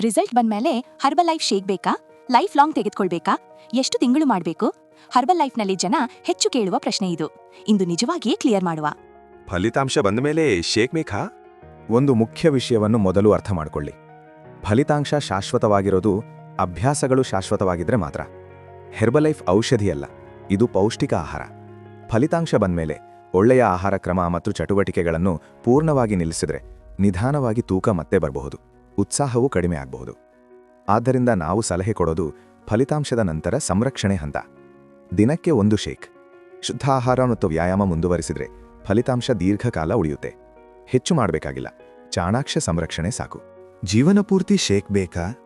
Result ಬಂದ್ಮೇಲೆ herbal life shake ಬೇಕಾ life long ತೆಗೆದುಕೊಳ್ಬೇಕಾ? ಎಷ್ಟು ತಿಂಗಳು ಮಾಡಬೇಕು? ಹರ್ಬಲ್ ಲೈಫ್ನಲ್ಲಿ ಜನ ಹೆಚ್ಚು ಕೇಳುವ ಪ್ರಶ್ನೆ ಇದು. ಇಂದು ನಿಜವಾಗಿಯೇ ಕ್ಲಿಯರ್ ಮಾಡುವ. ಫಲಿತಾಂಶ ಬಂದ ಮೇಲೆ ಶೇಕ್ ಮೇಖಾ ಒಂದು ಮುಖ್ಯ ವಿಷಯವನ್ನು ಮೊದಲು ಅರ್ಥ ಮಾಡಿಕೊಳ್ಳಿ. ಫಲಿತಾಂಶ ಶಾಶ್ವತವಾಗಿರೋದು ಅಭ್ಯಾಸಗಳು ಶಾಶ್ವತವಾಗಿದ್ರೆ ಮಾತ್ರ. ಹೆರ್ಬಲೈಫ್ ಔಷಧಿಯಲ್ಲ, ಇದು ಪೌಷ್ಟಿಕ ಆಹಾರ. ಫಲಿತಾಂಶ ಬಂದ್ಮೇಲೆ ಒಳ್ಳೆಯ ಆಹಾರ ಕ್ರಮ ಮತ್ತು ಚಟುವಟಿಕೆಗಳನ್ನು ಪೂರ್ಣವಾಗಿ ನಿಲ್ಲಿಸಿದ್ರೆ ನಿಧಾನವಾಗಿ ತೂಕ ಮತ್ತೆ ಬರಬಹುದು. ಉತ್ಸಾಹವೂ ಕಡಿಮೆ ಆಗಬಹುದು. ಆದ್ದರಿಂದ ನಾವು ಸಲಹೆ ಕೊಡೋದು ಫಲಿತಾಂಶದ ನಂತರ ಸಂರಕ್ಷಣೆ ಹಂತ. ದಿನಕ್ಕೆ ಒಂದು ಶೇಕ್. ಶುದ್ಧ ಆಹಾರ ಮತ್ತು ವ್ಯಾಯಾಮ ಮುಂದುವರಿಸಿದ್ರೆ ಫಲಿತಾಂಶ ದೀರ್ಘಕಾಲ ಉಳಿಯುತ್ತೆ. ಹೆಚ್ಚು ಮಾಡಬೇಕಾಗಿಲ್ಲ. ಚಾಣಾಕ್ಷ ಸಂರಕ್ಷಣೆ ಸಾಕು. ಜೀವನ ಪೂರ್ತಿ ಶೇಕ್ ಬೇಕಾ?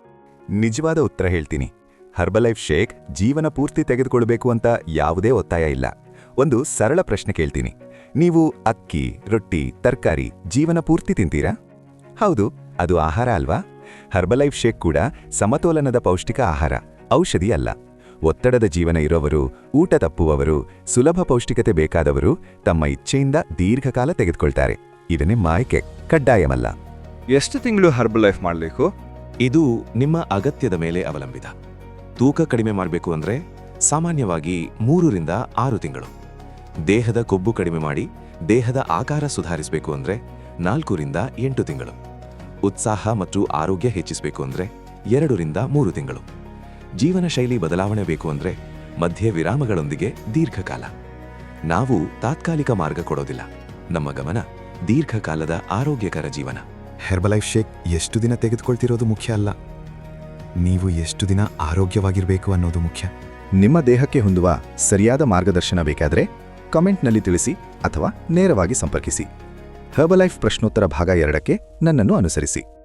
ನಿಜವಾದ ಉತ್ತರ ಹೇಳ್ತೀನಿ. ಹರ್ಬಲೈಫ್ ಶೇಕ್ ಜೀವನ ಪೂರ್ತಿ ತೆಗೆದುಕೊಳ್ಬೇಕು ಅಂತ ಯಾವುದೇ ಒತ್ತಾಯ ಇಲ್ಲ. ಒಂದು ಸರಳ ಪ್ರಶ್ನೆ ಕೇಳ್ತೀನಿ. ನೀವು ಅಕ್ಕಿ, ರೊಟ್ಟಿ, ತರಕಾರಿ ಜೀವನ ಪೂರ್ತಿ ತಿಂತೀರಾ? ಹೌದು. ಅದು ಆಹಾರ ಅಲ್ವಾ? ಹರ್ಬಲೈಫ್ ಶೇಕ್ ಕೂಡ ಸಮತೋಲನದ ಪೌಷ್ಟಿಕ ಆಹಾರ ಔಷಧಿ ಅಲ್ಲ. ಒತ್ತಡದ ಜೀವನ ಇರೋವರು ಊಟ ತಪ್ಪುವವರು ಸುಲಭ ಪೌಷ್ಟಿಕತೆ ಬೇಕಾದವರು ತಮ್ಮ ಇಚ್ಛೆಯಿಂದ ದೀರ್ಘಕಾಲ ತೆಗೆದುಕೊಳ್ತಾರೆ. ಇದನ್ನೇ ಮಾಯಕೆ ಕಡ್ಡಾಯವಲ್ಲ ಎಷ್ಟು ತಿಂಗಳು ಹರ್ಬಲ್ ಲೈಫ್ ಮಾಡಬೇಕು? ಇದು ನಿಮ್ಮ ಅಗತ್ಯದ ಮೇಲೆ ಅವಲಂಬಿತ. ತೂಕ ಕಡಿಮೆ ಮಾಡಬೇಕು ಅಂದ್ರೆ ಸಾಮಾನ್ಯವಾಗಿ ಮೂರರಿಂದ ಆರು ತಿಂಗಳು. ದೇಹದ ಕೊಬ್ಬು ಕಡಿಮೆ ಮಾಡಿ ದೇಹದ ಆಕಾರ ಸುಧಾರಿಸಬೇಕು ಅಂದ್ರೆ ನಾಲ್ಕರಿಂದ ಎಂಟು ತಿಂಗಳು. ಉತ್ಸಾಹ ಮತ್ತು ಆರೋಗ್ಯ ಹೆಚ್ಚಿಸಬೇಕು ಅಂದ್ರೆ ಎರಡರಿಂದ ಮೂರು ತಿಂಗಳು. ಜೀವನ ಶೈಲಿ ಬದಲಾವಣೆ ಬೇಕು ಅಂದ್ರೆ ಮಧ್ಯೆ ವಿರಾಮಗಳೊಂದಿಗೆ ದೀರ್ಘಕಾಲ. ನಾವು ತಾತ್ಕಾಲಿಕ ಮಾರ್ಗ ಕೊಡೋದಿಲ್ಲ. ನಮ್ಮ ಗಮನ ದೀರ್ಘಕಾಲದ ಆರೋಗ್ಯಕರ ಜೀವನ. ಹೆರ್ಬಲೈಫ್ ಶೇಕ್ ಎಷ್ಟು ದಿನ ತೆಗೆದುಕೊಳ್ತಿರೋದು ಮುಖ್ಯ ಅಲ್ಲ? ನೀವು ಎಷ್ಟು ದಿನ ಆರೋಗ್ಯವಾಗಿರಬೇಕು ಅನ್ನೋದು ಮುಖ್ಯ. ನಿಮ್ಮ ದೇಹಕ್ಕೆ ಹೊಂದುವ ಸರಿಯಾದ ಮಾರ್ಗದರ್ಶನ ಬೇಕಾದರೆ ಕಮೆಂಟ್ನಲ್ಲಿ ತಿಳಿಸಿ ಅಥವಾ ನೇರವಾಗಿ ಸಂಪರ್ಕಿಸಿ. ಹರ್ಬಲೈಫ್ ಪ್ರಶ್ನೋತ್ತರ ಭಾಗ ಎರಡಕ್ಕೆ ನನ್ನನ್ನು ಅನುಸರಿಸಿ.